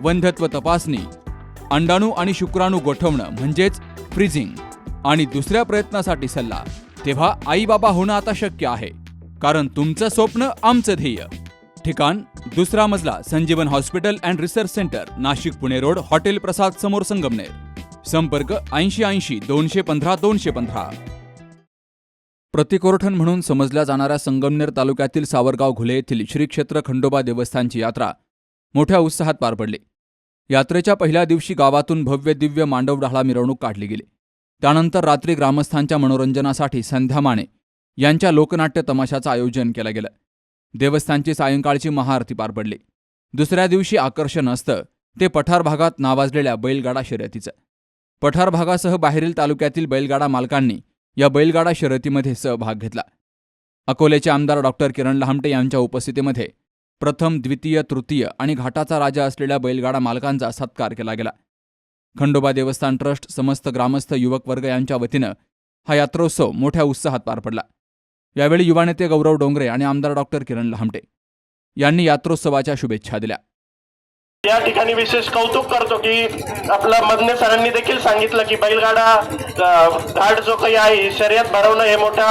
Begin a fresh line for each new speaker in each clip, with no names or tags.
वंध्यत्व तपासणी अंडाणू आणि शुक्राणू गोठवणं म्हणजेच फ्रीजिंग आणि दुसऱ्या प्रयत्नासाठी सल्ला. तेव्हा आई बाबा होणं आता शक्य आहे कारण तुमचं स्वप्न आमचं ध्येय. ठिकाण दुसरा मजला Sanjeevan hospital and research centre Nashik Pune road hotel Prasad समोर संगमनेर. संपर्क ऐंशी ऐंशी दोनशे पंधरा दोनशे पंधरा. प्रतिकोरठण म्हणून समजल्या जाणाऱ्या संगमनेर तालुक्यातील सावरगाव घुले येथील श्री क्षेत्र खंडोबा देवस्थानची यात्रा मोठ्या उत्साहात पार पडली. यात्रेच्या पहिल्या दिवशी गावातून भव्य दिव्य मांडवडाळा मिरवणूक काढली गेली. त्यानंतर रात्री ग्रामस्थांच्या मनोरंजनासाठी संध्या माने यांच्या लोकनाट्य तमाशाचं आयोजन केलं गेलं. देवस्थानची सायंकाळची महाआरती पार पडली. दुसऱ्या दिवशी आकर्षण असतं ते पठार भागात नावाजलेल्या बैलगाडा शर्यतीचं. पठार भागासह बाहेरील तालुक्यातील बैलगाडा मालकांनी या बैलगाडा शर्यतीमध्ये सहभाग घेतला. अकोल्याचे आमदार डॉक्टर किरण लहामटे यांच्या उपस्थितीमध्ये प्रथम द्वितीय तृतीय आणि घाटाचा राजा असलेल्या बैलगाडा मालकांचा सत्कार केला गेला. खंडोबा देवस्थान ट्रस्ट समस्त ग्रामस्थ युवक वर्ग यांच्या वतीनं हा यात्रोत्सव मोठ्या उत्साहात पार पडला. यावेळी युवा नेते गौरव डोंगरे आणि आमदार डॉक्टर किरण लहामटे यांनी यात्रोत्सवाच्या शुभेच्छा दिल्या.
या ठिकाणी विशेष कौतुक करतो की आपल्या मदने सरांनी देखील सांगितलं की बैलगाडा घाट जो काही आहे शर्यत भरवणं हे मोठा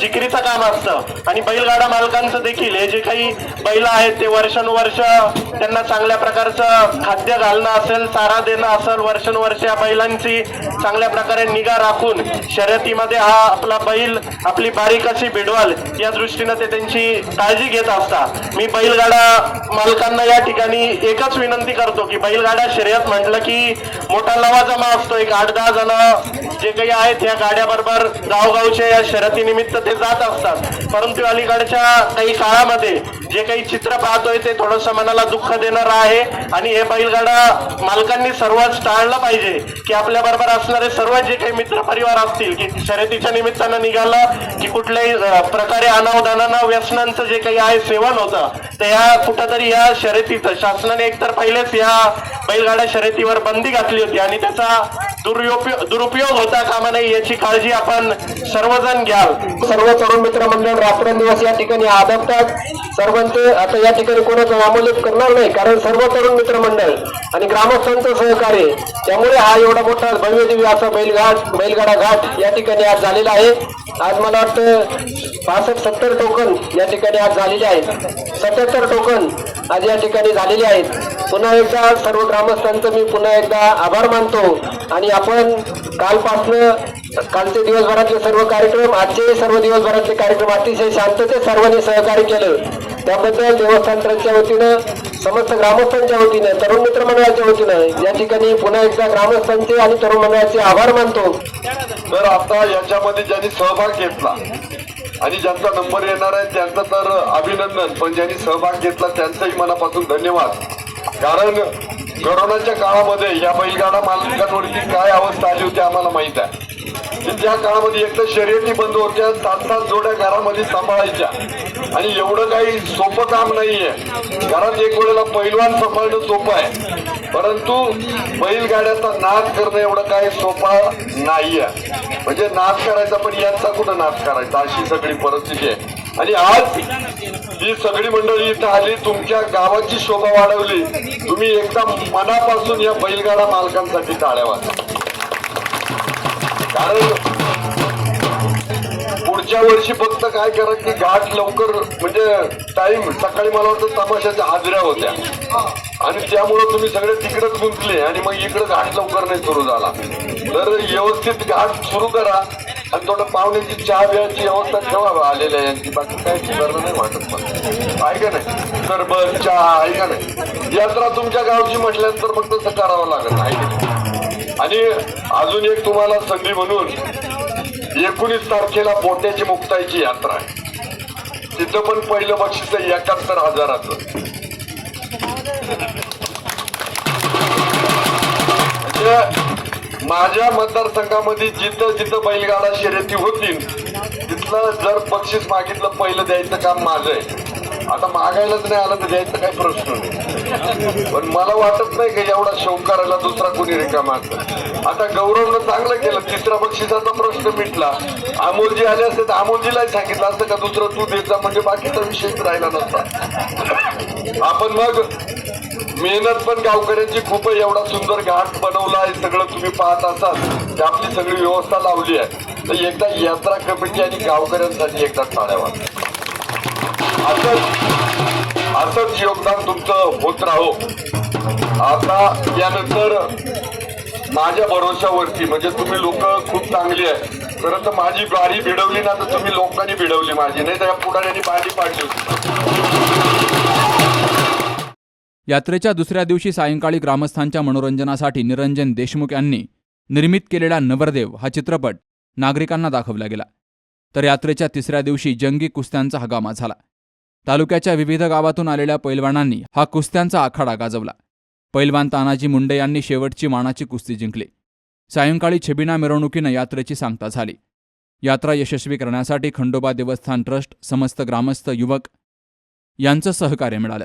जिकरीचं काम असतं. आणि बैलगाडा मालकांचं देखील हे जे काही बैल आहेत ते वर्षानुवर्ष त्यांना चांगल्या प्रकारचं खाद्य घालणं असेल चारा देणं असेल वर्षानुवर्ष या बैलांची चांगल्या प्रकारे निगा राखून शर्यतीमध्ये हा आपला बैल आपली बारीक अशी भिडवाल या दृष्टीनं ते त्यांची काळजी घेत असतात. मी बैलगाडा मालकांना या ठिकाणी एकच विनंती विनंती करतो की बैलगाडा शर्यत म्हटलं की मोठा लवाजमा असतो. एक आठ दहा जण जे काही आहेत या गाड्याबरोबर गावगावच्या या शर्यतीनिमित्त ते जात असतात. परंतु अलीकडच्या काही काळामध्ये जे काही चित्र पाहतोय ते थोडंसं मनाला दुःख देणारं आहे. आणि हे बैलगाडा मालकांनी सर्वच टाळलं पाहिजे की आपल्या बरोबर असणारे सर्व जे काही मित्र परिवार असतील की शर्यतीच्या निमित्तानं निघालं की कुठल्याही प्रकारे अनावधानानं व्यसनांचं जे काही आहे सेवन होतं तर या कुठंतरी या शर्यतीचं शासनाने एकतर पहिलेच या बैलगाड्या शर्यतीवर बंदी घातली होती आणि त्याचा दुरुपयोग दुरुपयोग होता कामा नये याची काळजी आपण सर्वजण घ्याल. सर्व तरुण मित्र मंडळ रात्रंदिवस या ठिकाणी आदबतात. सर्वांचे आता या ठिकाणी कोणाचं नामोल्लेख करणार नाही कारण सर्व तरुण मित्र मंडळ आणि ग्रामस्थांचं सहकार्य त्यामुळे हा एवढा मोठा भव्यदेवी असा बैलघाट बैलगाडा घाट या ठिकाणी आज झालेला आहे. आज मला वाटतं पासष्ट सत्तर टोकन या ठिकाणी आज झालेले आहेत. सत्याहत्तर टोकन आज या ठिकाणी झालेले आहेत. पुन्हा एकदा सर्व ग्रामस्थांचं मी पुन्हा एकदा आभार मानतो. आणि आपण कालपासनं कालचे दिवसभरातले सर्व कार्यक्रम आजचे सर्व दिवसभरातले कार्यक्रम अतिशय शांततेत सर्वांनी सहकार्य केलं. त्याबद्दल देवस्थानच्या वतीनं समस्त ग्रामस्थांच्या वतीनं तरुण मित्र मंडळाच्या वतीनं या ठिकाणी पुन्हा एकदा ग्रामस्थांचे आणि तरुण मंडळाचे आभार मानतो.
तर आता याच्यामध्ये ज्यांनी सहभाग घेतला आणि ज्यांचा नंबर येणार आहे त्यांचं तर अभिनंदन पण ज्यांनी सहभाग घेतला त्यांचंही मनापासून धन्यवाद. कारण करोनाच्या काळामध्ये या बैलगाडा मालकांवरती काय अवस्था आली होती आम्हाला माहीत आहे. की त्या काळामध्ये एक तर शर्यती बंद होत्या सात सात जोड्या घरामध्ये सांभाळायच्या. आणि एवढं काही सोपं काम नाहीये. घरात एक वेळेला पैलवान सांभाळणं सोपं आहे. परंतु बैलगाड्याचा नाच करणं एवढं काही सोपा नाहीये. म्हणजे नाच करायचा पण यांचा कुठं नाच करायचा? अशी सगळी परिस्थिती आहे. आणि आज ही सगळी मंडळी इथं आली तुमच्या गावाची शोभा वाढवली तुम्ही एकदा मनापासून या बैलगाडा मालकांसाठी टाळ्या कारण पुढच्या वर्षी फक्त काय करा की घाट लवकर म्हणजे टाइम सकाळी मला वाटतं तमाशाच्या हाजऱ्या होत्या. आणि त्यामुळं तुम्ही सगळे तिकडेच गुंतले आणि मग इकडे घाट लवकर नाही सुरू झाला. तर व्यवस्थित घाट सुरू करा. आणि थोडं पाहुण्याची चहा बियाची व्यवस्था ठेवा आलेल्या यांची. बाकी काय गरज नाही वाटत मला. आहे का नाही सरबत चहा आहे का नाही यात्रा तुमच्या गावची म्हटल्यानंतर फक्त तसं करावं लागत आहे का नाही? आणि अजून एक तुम्हाला संधी म्हणून एकोणीस तारखेला बोट्याची मुक्ताईची यात्रा आहे. तिथं पण पहिलं बक्षीस आहे एकाहत्तर हजाराचं. म्हणजे माझ्या मतदारसंघामध्ये जिथं जिथं बैलगाडा शर्यती होतील तिथलं जर बक्षीस मागितलं पहिलं द्यायचं काम माझं आहे. आता मागायलाच नाही आलं तर द्यायचं काही प्रश्न नाही. पण मला वाटत नाही की एवढा शौक करायला दुसरा कोणी रिकामा आता गौरवनं चांगलं केलं तिसरा बक्षिसाचा प्रश्न मिटला. अमोलजी आले असते तर अमोलजीलाही सांगितलं असतं का दुसरं तू देता म्हणजे बाकीचा विषयच राहिला नसता. आपण मग मेहनत पण गावकऱ्यांची खूप आहे एवढा सुंदर घाट बनवला आहे सगळं तुम्ही पाहत असाल. ते आपली सगळी व्यवस्था लावली आहे. तर एकदा यात्रा कमिटी आणि गावकऱ्यांसाठी एकदा टाळ्यावा असंच असंच योगदान तुमचं होत राहो. आता यानंतर माझ्या भरोशावरती म्हणजे तुम्ही लोक खूप चांगली आहे. खरं तर माझी गाडी भिडवली ना तर तुम्ही लोकांनी भिडवली माझी. नाही तर या पुढाऱ्यांनी बाजी पाडली होती.
यात्रेच्या दुसऱ्या दिवशी सायंकाळी ग्रामस्थांच्या मनोरंजनासाठी निरंजन देशमुख यांनी निर्मित केलेला नवरदेव हा चित्रपट नागरिकांना दाखवला गेला. तर यात्रेच्या तिसऱ्या दिवशी जंगी कुस्त्यांचा हगामा झाला. तालुक्याच्या विविध गावातून आलेल्या पैलवानांनी हा कुस्त्यांचा आखाडा गाजवला. पैलवान तानाजी मुंडे यांनी शेवटची मानाची कुस्ती जिंकली. सायंकाळी छबिना मिरवणुकीनं यात्रेची सांगता झाली. यात्रा यशस्वी करण्यासाठी खंडोबा देवस्थान ट्रस्ट समस्त ग्रामस्थ युवक यांचं सहकार्य मिळालं.